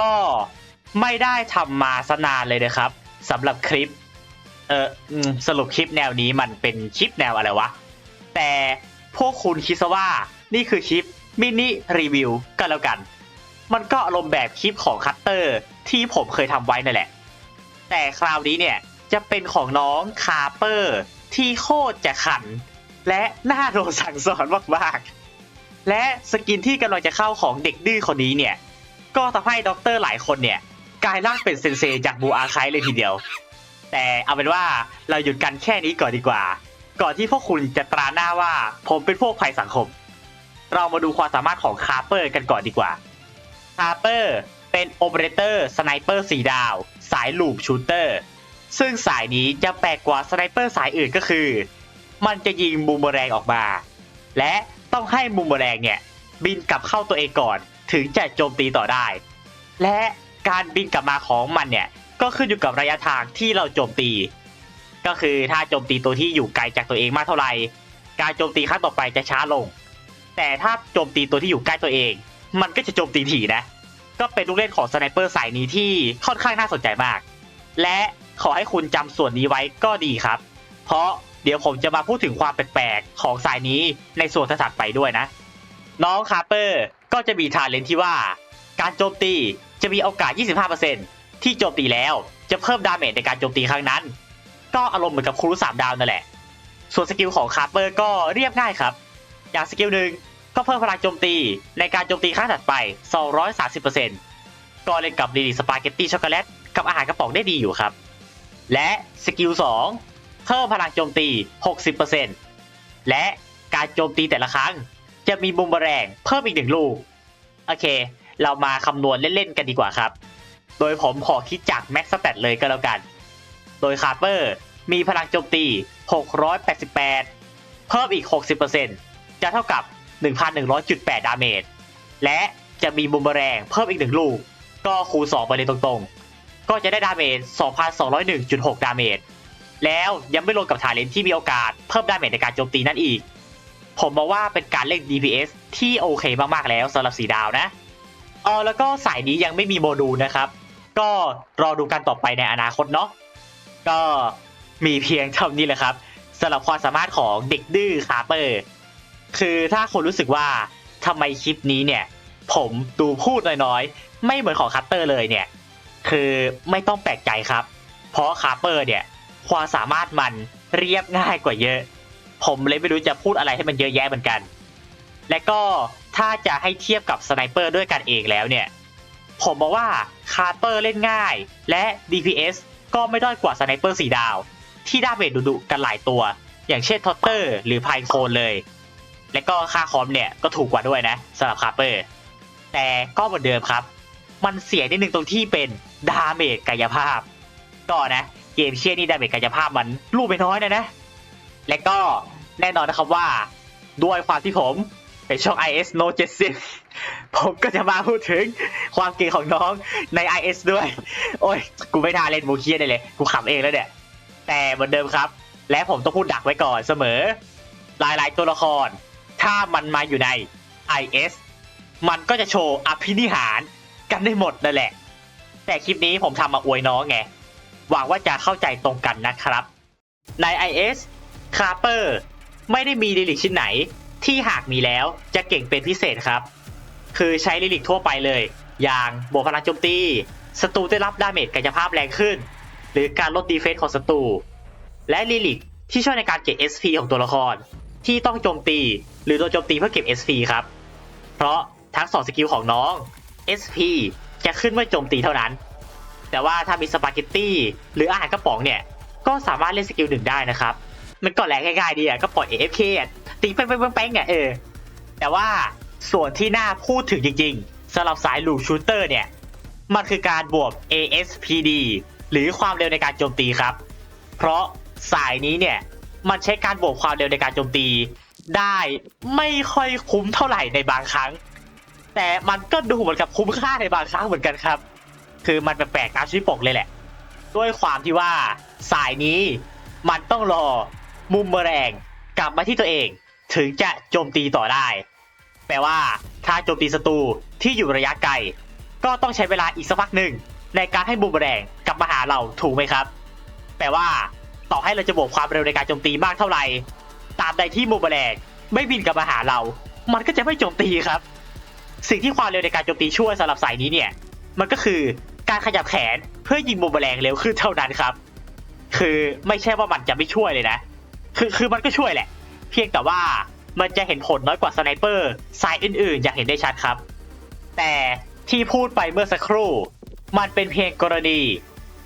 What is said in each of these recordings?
ก็ไม่ได้ทำมาสนานเลยนะครับสำหรับคลิป เอออืมสรุปคลิปแนวนี้มันเป็นคลิปแนวอะไรวะ แต่พวกคุณคิดซะว่านี่คือคลิปมินิรีวิวก็แล้วกัน มันก็อารมณ์แบบคลิปของคัตเตอร์ที่ผมเคยทำไว้นั่นแหละ แต่คราวนี้เนี่ยจะเป็นของน้องคาเปอร์ที่โคตรจะขัน และน่าโดนสั่งสอนมากๆและสกินที่กำลังจะเข้าของเด็กดื้อคนนี้เนี่ย ก็ทำให้ด็อกเตอร์หลายคนเนี่ยกลายร่างเป็นเซนเซจากบูอาไคเลยทีเดียว แต่เอาเป็นว่าเราหยุดกันแค่นี้ก่อนดีกว่า ก่อนที่พวกคุณจะตราหน้าว่าผมเป็นพวกภัยสังคม เรามาดูความสามารถของคาร์เปอร์กันก่อนดีกว่า คาร์เปอร์เป็นโอเปอเรเตอร์สไนเปอร์สีดาว สายลูปชูเตอร์ ซึ่งสายนี้จะแปลกกว่าสไนเปอร์สายอื่นก็คือ มันจะยิงบูมเมอแรงออกมา และต้องให้บูมเมอแรงเนี่ยบินกลับเข้าตัวเองก่อน ถึงจะโจมตีต่อได้ และการบินกลับมาของมันเนี่ย ก็ขึ้นอยู่กับระยะทางที่เราโจมตี ก็คือถ้าโจมตีตัวที่อยู่ไกลจากตัวเองมากเท่าไหร่ การโจมตีครั้งต่อไปจะช้าลง แต่ถ้าโจมตีตัวที่อยู่ใกล้ตัวเอง มันก็จะโจมตีถี่นะ ก็เป็นลูกเล่นของสไนเปอร์สายนี้ที่ค่อนข้างน่าสนใจมาก และขอให้คุณจำส่วนนี้ไว้ก็ดีครับ เพราะเดี๋ยวผมจะมาพูดถึงความแปลกๆของสายนี้ในส่วนถัดไปด้วยนะ น้องคาร์เปอร์ ก็จะมีทาเลนที่ว่า การโจมตีจะมีโอกาส 25%ที่โจมตีแล้วจะเพิ่มดาเมจในการโจมตีครั้งนั้น ก็อารมณ์เหมือนกับคูรุสามดาวนั่นแหละ ส่วนสกิลของคาร์เปอร์ก็เรียบง่ายครับ อย่างสกิลหนึ่งก็เพิ่มพลังโจมตีในการโจมตีครั้งถัดไป 230%ก็เล่นกับลีลีสปาเกตตี้ช็อกโกแลตกับอาหารกระป๋องได้ดีอยู่ครับ และสกิล2เพิ่มพลังโจมตี 60%และการโจมตีแต่ละครั้ง จะมีบูมบแรงเพิ่มอีกหนึ่งลูก โอเค เรามาคำนวณเล่น ๆ กันดีกว่าครับ โดยผมขอคิดจากแม็กสเตตเลยก็แล้วกัน โดยคาร์เปอร์มีพลังโจมตี 688 เพิ่มอีก 60%จะเท่ากับ 1,100.8 ดาเมจ และจะมีบูมเบแรงเพิ่มอีกหนึ่งลูก ก็คูณ 2 ไปเลยตรงๆ ก็จะได้ดาเมจ 2,201.6 ดาเมจ แล้วยังไม่รวมกับฐานเลนที่มีโอกาสเพิ่มดาเมจในการโจมตีนั่นอีก ผมมองว่าเป็นการเล่น DPS ที่โอเคมากๆแล้วสำหรับสีดาวนะเออแล้วก็สายนี้ยังไม่มีโมดูลนะครับ ก็รอดูกันต่อไปในอนาคตเนาะก็มีเพียงเท่านี้แหละครับสำหรับความสามารถของเด็กดื้อคาเปอร์คือถ้าคนรู้สึกว่าทำไมคลิปนี้เนี่ย ผมดูพูดน้อยๆ ไม่เหมือนของคัตเตอร์เลยเนี่ย คือไม่ต้องแปลกใจครับ เพราะคาเปอร์เนี่ย ความสามารถมันเรียบง่ายกว่าเยอะ ผมเลยไม่รู้จะพูดอะไรให้มันเยอะแยะเหมือนกัน และก็ถ้าจะให้เทียบกับสไนเปอร์ด้วยกันเองแล้วเนี่ย ผมบอกว่าคาร์เปอร์เล่นง่าย และ DPS ก็ไม่ด้อยกว่าสไนเปอร์สีดาว ที่ดาเมจดุๆกันหลายตัว อย่างเช่นทอตเตอร์หรือไพโคนเลย และก็ค่าคอมเนี่ยก็ถูกกว่าด้วยนะสำหรับคาร์เปอร์ แต่ก็เหมือนเดิมครับ มันเสียนิดนึงตรงที่เป็นดาเมจกายภาพ ก็นะเกมเชี่ยนี่ดาเมจกายภาพมันรูปไปน้อยนะนะ และก็แน่นอนนะครับว่าด้วยความที่ผมเป็นช่อง IS No 70 ผมก็จะมาพูดถึงความเก่งของน้องใน IS ด้วย โอ้ย กูไม่น่าเล่นโมเคียได้เลย กูขำเองแล้วเนี่ย แต่เหมือนเดิมครับ และผมต้องพูดดักไว้ก่อนเสมอ หลายๆตัวละคร ถ้ามันมาอยู่ใน IS มันก็จะโชว์อภินิหารกันได้หมดนั่นแหละ แต่คลิปนี้ผมทำมาอวยน้องไง หวังว่าจะเข้าใจตรงกันนะครับ ใน IS คาร์เปอร์ ไม่ได้มีลิลิกชิ้นไหน ที่หากมีแล้วจะเก่งเป็นพิเศษครับ คือใช้ลิลิกทั่วไปเลย อย่างบวกพลังโจมตีศัตรูได้รับดาเมจกายภาพแรงขึ้น หรือการลดดีเฟนส์ของศัตรูและลิลิกที่ช่วยในการเก็บ SP ของตัวละคร ที่ต้องโจมตีหรือโดนโจมตีเพื่อเก็บ SP ครับ เพราะทั้งสองสกิลของน้อง SP จะขึ้นเมื่อโจมตีเท่านั้น แต่ว่าถ้ามีสปาเกตตี้หรืออาหารกระป๋องเนี่ย ก็สามารถเล่นสกิลหนึ่งได้นะครับ มันก็แรงง่ายๆดีอะก็ปล่อย AFK อะตีไปๆๆๆอะเออ แต่ว่าส่วนที่น่าพูดถึงจริงๆสำหรับสายลูกชูเตอร์เนี่ย มันคือการบวก ASPD หรือความเร็วในการโจมตีครับ เพราะสายนี้เนี่ยมันใช้การบวกความเร็วในการโจมตี ได้ไม่ค่อยคุ้มเท่าไหร่ในบางครั้ง แต่มันก็ดูเหมือนกับคุ้มค่าในบางครั้งเหมือนกันครับ คือมันแปลกๆตาชื่อปกเลยแหละ ด้วยความที่ว่าสายนี้มันต้องรอ มุมเมแรงกลับมาที่ตัวเอง ถึงจะโจมตีต่อได้ แปลว่าถ้าโจมตีศัตรูที่อยู่ระยะไกล ก็ต้องใช้เวลาอีกสักพักหนึ่งในการให้บูมแรงกลับมาหาเราถูกไหมครับแต่ว่า ต่อให้เราจะบวกความเร็วในการโจมตีมากเท่าไหร่ตามใดที่บูมแรงไม่บินกลับมาหาเรา มันก็จะไม่โจมตีครับ สิ่งที่ความเร็วในการโจมตีช่วยสำหรับสายนี้เนี่ย มันก็คือการขยับแขนเพื่อยิงบูมแรงเร็วขึ้นเท่านั้นครับ คือไม่ใช่ว่ามันจะไม่ช่วยเลยนะ คือคือมันก็ช่วยแหละ เพียงแต่ว่ามันจะเห็นผลน้อยกว่าสไนเปอร์สายอื่นๆ อย่างเห็นได้ชัดครับ แต่ที่พูดไปเมื่อสักครู่ มันเป็นเพียงกรณี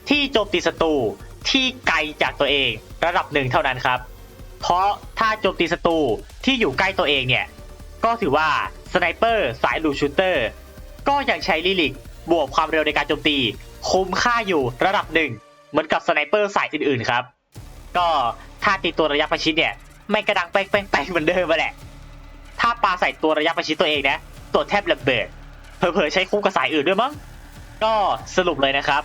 ที่โจมตีศัตรูที่ไกลจากตัวเองระดับหนึ่งเท่านั้นครับ เพราะถ้าโจมตีศัตรูที่อยู่ใกล้ตัวเองเนี่ย ก็ถือว่าสไนเปอร์สายลูชูเตอร์ก็ยังใช้ลิลิกบวกความเร็วในการโจมตี คุ้มค่าอยู่ระดับหนึ่งเหมือนกับสไนเปอร์สายอื่นๆครับ ก็ ถ้าตีตัวระยะประชิดเนี่ยไม่กระดังแป้งแป้งแป้งเหมือนเดิมมาแหละ ถ้าปลาใส่ตัวระยะประชิดตัวเองนะ ตัวแทบระเบิดเผลอๆใช้คู่กับสายอื่นด้วยมั้ง ก็สรุปเลยนะครับ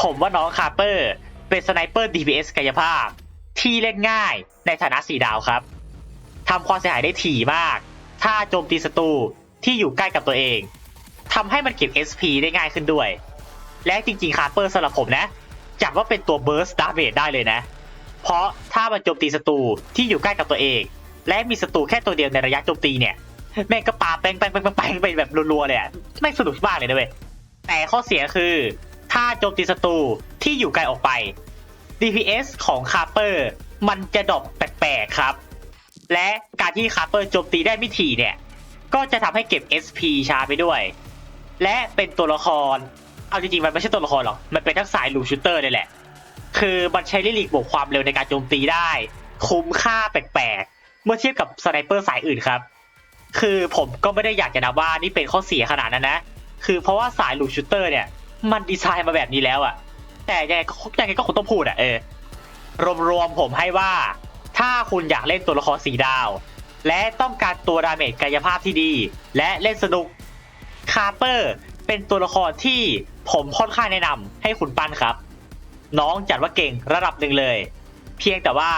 ผมว่าน้องคาร์เปอร์เป็นสไนเปอร์ DPS กายภาพ ที่เล่นง่ายในฐานะสีดาวครับทำความเสียหายได้ถี่มาก ถ้าโจมตีศัตรูที่อยู่ใกล้กับตัวเองทำให้มันเก็บ SP ได้ง่ายขึ้นด้วย และจริงๆคาร์เปอร์สำหรับผมนะจัดว่าเป็นตัว Burst Damage ได้เลยนะ เพราะถ้ามันโจมตีศัตรูที่อยู่ใกล้กับตัวเอง และมีศัตรูแค่ตัวเดียวในระยะโจมตีเนี่ยแม่งก็ปาแปงแปงแปงแปงไปแบบรัวๆเลยอะไม่งสนุกมากเลยนะเว้ยแต่ข้อเสียคือ ถ้าโจมตีศัตรูที่อยู่ไกลออกไป DPS ของคาร์เปอร์มันจะดรอปแปลกๆครับ และการที่คาร์เปอร์โจมตีได้ไม่ถี่เนี่ย ก็จะทำให้เก็บ SP ช้าไปด้วย และเป็นตัวละคร เอาจริงๆ มันไม่ใช่ตัวละครหรอก มันเป็นทั้งสายลูชูเตอร์นี่แหละ คือมันใช้ลิลิกบวกความเร็วในการโจมตีได้ คุ้มค่าแปลกๆ เมื่อเทียบกับสไนเปอร์สายอื่นครับ คือผมก็ไม่ได้อยากจะนับว่านี่เป็นข้อเสียขนาดนั้นนะ คือเพราะว่าสายลูชูเตอร์เนี่ย มันดีไซน์มาแบบนี้แล้วอะแต่ยังไงก็ยังไงก็คงต้องพูดอะเออ รวมๆผมให้ว่า ถ้าคุณอยากเล่นตัวละครสีดาว และต้องการตัวดาเมจกายภาพที่ดี และเล่นสนุกคาร์เปอร์เป็นตัวละครที่ผมค่อนข้างแนะนำให้คุณปั้นครับ น้องจัดว่าเก่งระดับหนึ่งเลย เพียงแต่ว่า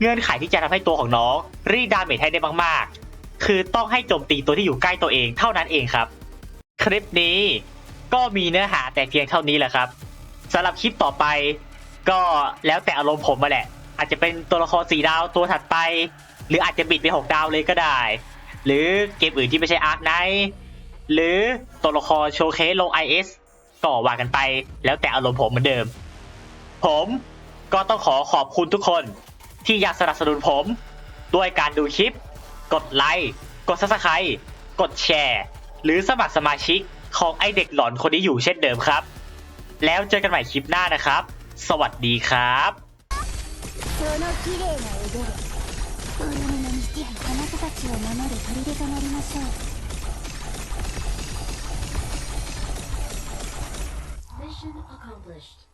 เงื่อนไขที่จะทำให้ตัวของน้องรีดดาเมจให้ได้มากๆ คือต้องให้โจมตีตัวที่อยู่ใกล้ตัวเองเท่านั้นเองครับ คลิปนี้ก็มีเนื้อหาแต่เพียงเท่านี้แหละครับสำหรับคลิปต่อไป ก็แล้วแต่อารมณ์ผมมาแหละ อาจจะเป็นตัวละครสีดาวตัวถัดไป หรืออาจจะบิดไปหกดาวเลยก็ได้ หรือเกมอื่นที่ไม่ใช่อาร์คไนท์หรือตัวละครโชว์เคสลง IS ก็ว่ากันไปแล้วแต่อารมณ์ผมเหมือนเดิม ผมก็ต้องขอขอบคุณทุกคนที่อยากสนับสนุนผม ด้วยการดูคลิป กดไลค์ กดซับสไครต์กดแชร์ หรือสมัครสมาชิกของไอเด็กหลอนคนนี้อยู่เช่นเดิมครับ แล้วเจอกันใหม่คลิปหน้านะครับ สวัสดีครับその綺麗な腕で accomplished